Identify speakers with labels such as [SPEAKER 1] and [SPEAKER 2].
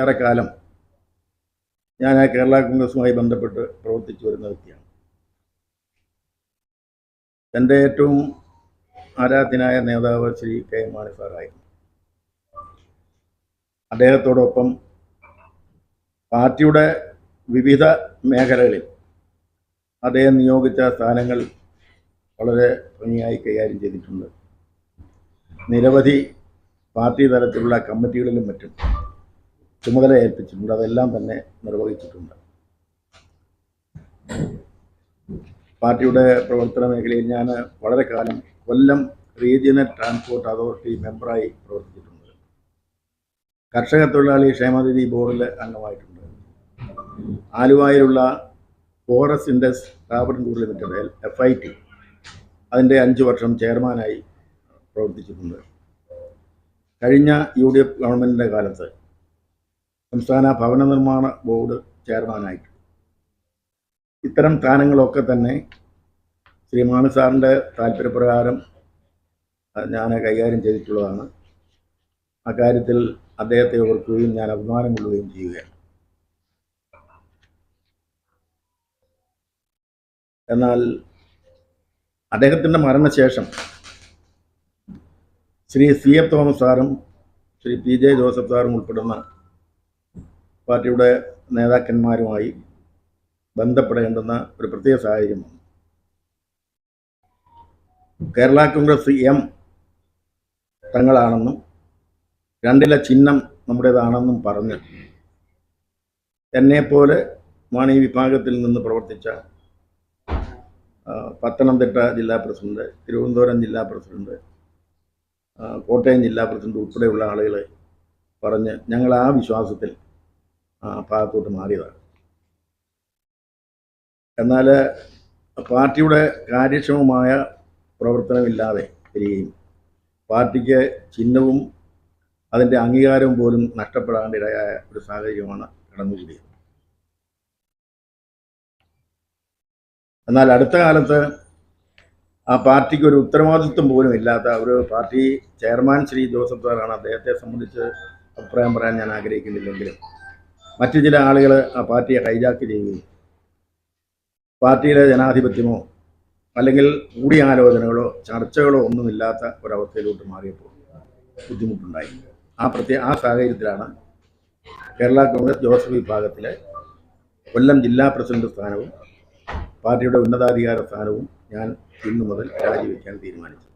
[SPEAKER 1] ഏറെ കാലം ഞാൻ ആ കേരള കോൺഗ്രസുമായി ബന്ധപ്പെട്ട് പ്രവർത്തിച്ചു വരുന്ന വ്യക്തിയാണ്. എന്റെ ഏറ്റവും ആരാധ്യനായ നേതാവ് ശ്രീ കെ എം മാണി സാറായിരുന്നു അദ്ദേഹത്തോടൊപ്പം പാർട്ടിയുടെ വിവിധ മേഖലകളിൽ അദ്ദേഹം നിയോഗിച്ച സ്ഥാനങ്ങൾ വളരെ ഭംഗിയായി കൈകാര്യം ചെയ്തിട്ടുണ്ട്. നിരവധി പാർട്ടി തലത്തിലുള്ള കമ്മിറ്റികളിലും മറ്റും ചുമതല ഏൽപ്പിച്ചിട്ടുണ്ട്. അതെല്ലാം തന്നെ നിർവഹിച്ചിട്ടുണ്ട്. പാർട്ടിയുടെ പ്രവർത്തന മേഖലയിൽ ഞാൻ വളരെ കാലം കൊല്ലം റീജിയണൽ ട്രാൻസ്പോർട്ട് അതോറിറ്റി മെമ്പറായി പ്രവർത്തിച്ചിട്ടുണ്ട്. കർഷക തൊഴിലാളി ക്ഷേമനിധി ബോർഡിൽ അംഗമായിട്ടുണ്ട്. ആലുവായിലുള്ള forest industries Travancore limited F I T അതിന്റെ അഞ്ച് വർഷം ചെയർമാനായി പ്രവർത്തിച്ചിട്ടുണ്ട്. കഴിഞ്ഞ യു ഡി എഫ് ഗവൺമെന്റിന്റെ കാലത്ത് സംസ്ഥാന ഭവന നിർമ്മാണ ബോർഡ് ചെയർമാനായിട്ട് ഇത്തരം സ്ഥാനങ്ങളൊക്കെ തന്നെ ശ്രീ മാണി സാറിന്റെ താല്പര്യപ്രകാരം ഞാൻ കൈകാര്യം ചെയ്തിട്ടുള്ളതാണ്. അക്കാര്യത്തിൽ അദ്ദേഹത്തെ ഓർക്കുകയും ഞാൻ അഭിമാനം കൊള്ളുകയും ചെയ്യുകയാണ്. എന്നാൽ അദ്ദേഹത്തിന്റെ മരണശേഷം ശ്രീ സി എഫ് തോമസ് സാറും ശ്രീ പി ജെ ജോസഫ് സാറും ഉൾപ്പെടുന്ന പാർട്ടിയുടെ നേതാക്കന്മാരുമായി ബന്ധപ്പെടേണ്ടുന്ന ഒരു പ്രത്യേക സാഹചര്യമാണ് കേരള കോൺഗ്രസ് എം തങ്ങളാണെന്നും രണ്ടിലെ ചിഹ്നം നമ്മുടേതാണെന്നും പറഞ്ഞ് എന്നെപ്പോലെ മാണി വിഭാഗത്തിൽ നിന്ന് പ്രവർത്തിച്ച പത്തനംതിട്ട ജില്ലാ പ്രസിഡന്റ് തിരുവനന്തപുരം ജില്ലാ പ്രസിഡന്റ് കോട്ടയം ജില്ലാ പ്രസിഡന്റ് ഉൾപ്പെടെയുള്ള ആളുകളെ പറഞ്ഞ് ഞങ്ങൾ ആ വിശ്വാസത്തിൽ ഭാഗത്തോട്ട് മാറിയതാണ്. എന്നാൽ പാർട്ടിയുടെ കാര്യക്ഷമമായ പ്രവർത്തനമില്ലാതെ വരികയും പാർട്ടിക്ക് ചിഹ്നവും അതിന്റെ അംഗീകാരവും പോലും നഷ്ടപ്പെടാണ്ടിടയായ ഒരു സാഹചര്യമാണ് കടന്നുകൂടിയത്. എന്നാൽ അടുത്ത കാലത്ത് ആ പാർട്ടിക്ക് ഒരു ഉത്തരവാദിത്വം പോലും ഇല്ലാത്ത ഒരു പാർട്ടി ചെയർമാൻ ശ്രീ ജോസഫ് സാറാണ് അദ്ദേഹത്തെ സംബന്ധിച്ച് അഭിപ്രായം പറയാൻ ഞാൻ ആഗ്രഹിക്കുന്നില്ലെങ്കിലും മറ്റു ചില ആളുകൾ ആ പാർട്ടിയെ ഹൈജാക്ക് ചെയ്യുകയും പാർട്ടിയിലെ ജനാധിപത്യമോ അല്ലെങ്കിൽ കൂടിയാലോചനകളോ ചർച്ചകളോ ഒന്നുമില്ലാത്ത ഒരവസ്ഥയിലോട്ട് മാറിയപ്പോൾ ബുദ്ധിമുട്ടുണ്ടായി. ആ പ്രത്യേക ആ സാഹചര്യത്തിലാണ് കേരള കോൺഗ്രസ് ജോസഫ് വിഭാഗത്തിലെ കൊല്ലം ജില്ലാ പ്രസിഡന്റ് സ്ഥാനവും പാർട്ടിയുടെ ഉന്നതാധികാര സ്ഥാനവും ഞാൻ ഇന്നു മുതൽ രാജിവെക്കാൻ തീരുമാനിച്ചു